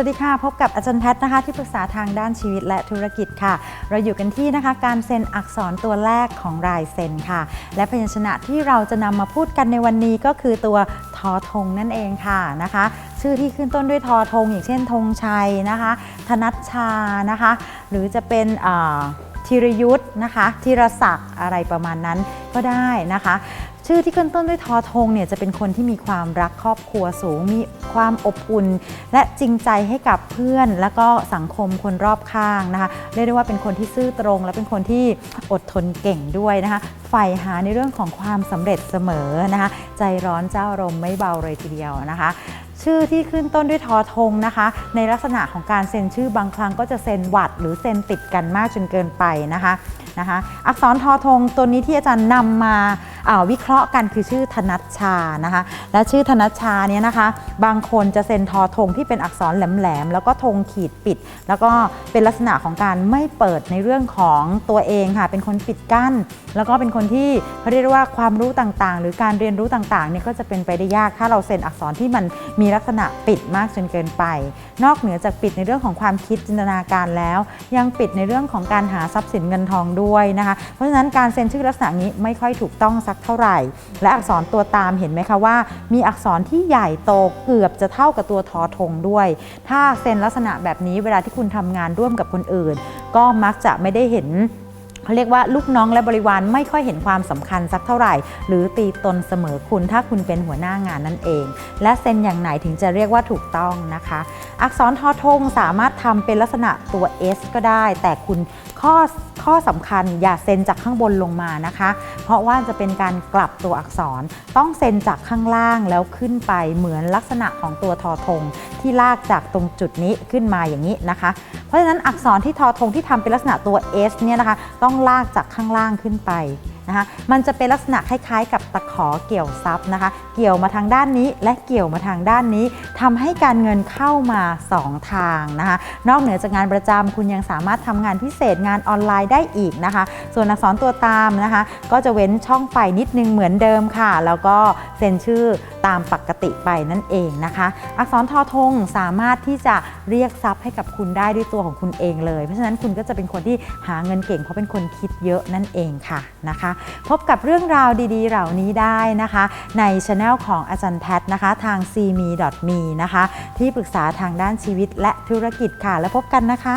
วัสดีค่ะ พบกับอาจารย์แพทย์นะคะ ที่ปรึกษาทางด้านชีวิตและธุรกิจค่ะ เราอยู่กันที่นะคะการเซ็นอักษรตัวแรกของรายเซ็นค่ะ และพยัญชนะที่เราจะนำมาพูดกันในวันนี้ก็คือตัวทอธงนั่นเองค่ะนะคะ ชื่อที่ขึ้นต้นด้วยทอธงอย่างเช่นธงชัยนะคะ ธนัชชานะคะ หรือจะเป็น ธีรยุทธ์นะคะธีรศักดิ์อะไรประมาณนั้นก็ได้นะคะ ชื่อที่ขึ้นต้นด้วยทอธงเนี่ยจะเป็นคนที่มีความรักครอบครัวสูง มีความอบอุ่น และจริงใจให้กับเพื่อน แล้วก็สังคมคนรอบข้างนะคะเรียกได้ว่าเป็นคนที่ซื่อตรง และเป็นคนที่อดทนเก่งด้วยนะคะใฝ่หาในเรื่องของความสำเร็จเสมอนะคะใจร้อนเจ้าอารมณ์ไม่เบาเลยทีเดียวนะคะ ชื่อที่ขึ้นต้นด้วยทอธงนะคะ ในลักษณะของการเซ็นชื่อบางครั้งก็จะเซ็นหวัดหรือเซ็นติดกันมากจนเกินไปนะคะนะคะ อักษรทอธงตัวนี้ที่อาจารย์นำมาอ่า วิเคราะห์กันคือชื่อธนัชชานะคะ และชื่อธนัชชาเนี่ยนะคะ บางคนจะเซ็นทอธงที่เป็นอักษรแหลมๆแล้วก็ธงขีดปิด แล้วก็เป็นลักษณะของการไม่เปิดในเรื่องของตัวเองค่ะ เป็นคนปิดกั้น แล้วก็เป็นคนที่เขาเรียกว่าความรู้ต่างๆ หรือการเรียนรู้ต่างๆเนี่ยก็จะเป็นไปได้ยากถ้าเราเซ็นอักษรที่มันมีลักษณะปิดมากจนเกินไป นอกเหนือจากปิดในเรื่องของความคิดจินตนาการแล้ว ยังปิดในเรื่องของการหาทรัพย์สินเงินทองด้วยนะคะ เพราะฉะนั้นการเซ็นชื่อลักษณะนี้ไม่ค่อยถูกต้องสักเท่าไหร่ และอักษรตัวตามเห็นไหมคะว่า มีอักษรที่ใหญ่โตเกือบจะเท่ากับตัวทอธงด้วย ถ้าเซ็นลักษณะแบบนี้เวลาที่คุณทำงานร่วมกับคนอื่น ก็มักจะไม่ได้เห็นเขาเรียกว่าลูกน้องและบริวารไม่ค่อยเห็นความสำคัญสักเท่าไหร่ หรือตีตนเสมอคุณถ้าคุณเป็นหัวหน้างานนั่นเอง และเซ็นอย่างไหนถึงจะเรียกว่าถูกต้องนะคะ อักษรทอทงสามารถทำเป็นลักษณะตัว S ก็ได้ แต่คุณข้อ ข้อสำคัญอย่าเซ็นจากข้างบนลงมานะคะ เพราะว่าจะเป็นการกลับตัวอักษร ต้องเซ็นจากข้างล่างแล้วขึ้นไปเหมือนลักษณะของตัวทอทงที่ลากจากตรงจุดนี้ขึ้นมาอย่างนี้นะคะ เพราะฉะนั้นอักษรที่ทอธงที่ทำเป็นลักษณะตัว S เนี่ยนะคะ ต้องลากจากข้างล่างขึ้นไป นะคะมันจะเป็นลักษณะคล้ายๆ กับตะขอเกี่ยวซับนะคะ เกี่ยวมาทางด้านนี้และเกี่ยวมาทางด้านนี้ทำให้การเงินเข้ามา 2 ทางนะคะ นอกเหนือจากงานประจำคุณยังสามารถทำงานพิเศษงานออนไลน์ได้อีกนะคะ ส่วนอักษรตัวตามนะคะ ก็จะเว้นช่องไฟนิดนึงเหมือนเดิมค่ะ แล้วก็เซ็นชื่อ ตามปกติไปนั่นเองนะคะ อักษรทอทงสามารถที่จะเรียกทรัพย์ให้กับคุณได้ด้วยตัวของคุณเองเลย เพราะฉะนั้นคุณก็จะเป็นคนที่หาเงินเก่งเพราะเป็นคนคิดเยอะนั่นเองค่ะนะคะ พบกับเรื่องราวดีๆ เหล่านี้ได้นะคะ ในช anel ของอาจารย์แพทย์นะคะ ทาง c m e me นะคะ ที่ปรึกษาทางด้านชีวิตและธุรกิจค่ะ แล้วพบกันนะคะ